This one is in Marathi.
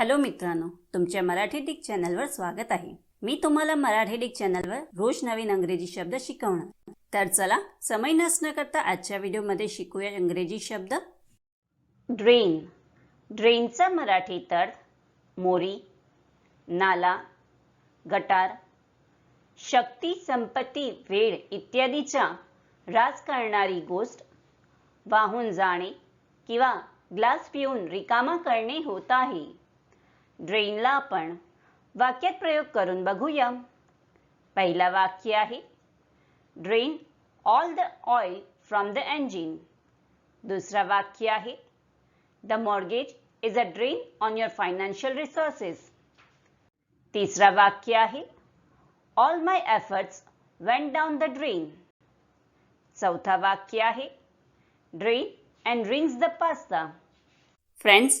हॅलो मित्रांनो तुमच्या मराठी डिक चॅनलवर स्वागत आहे. मी तुम्हाला मराठी डिक चॅनलवर रोज नवीन अंग्रेजी शब्द शिकवणार. तर चला समय नसणं करता आजच्या व्हिडिओमध्ये शिकूया इंग्रजी शब्द. ड्रेन ड्रेनचा मराठी अर्थ मोरी नाला गटार शक्ती संपत्ती वेळ इत्यादीच्या राज करणारी गोष्ट वाहून जाणे किंवा ग्लास पिऊन रिकामा करणे होत आहे. ड्रेनला आपण वाक्यात प्रयोग करून बघूया. पहिला वाक्य आहे drain all the oil from the engine. दुसरा वाक्य आहे the mortgage is a drain on your financial resources तिसरा वाक्य आहे all my efforts went down the drain चौथा वाक्य आहे drain and rinse the pasta friends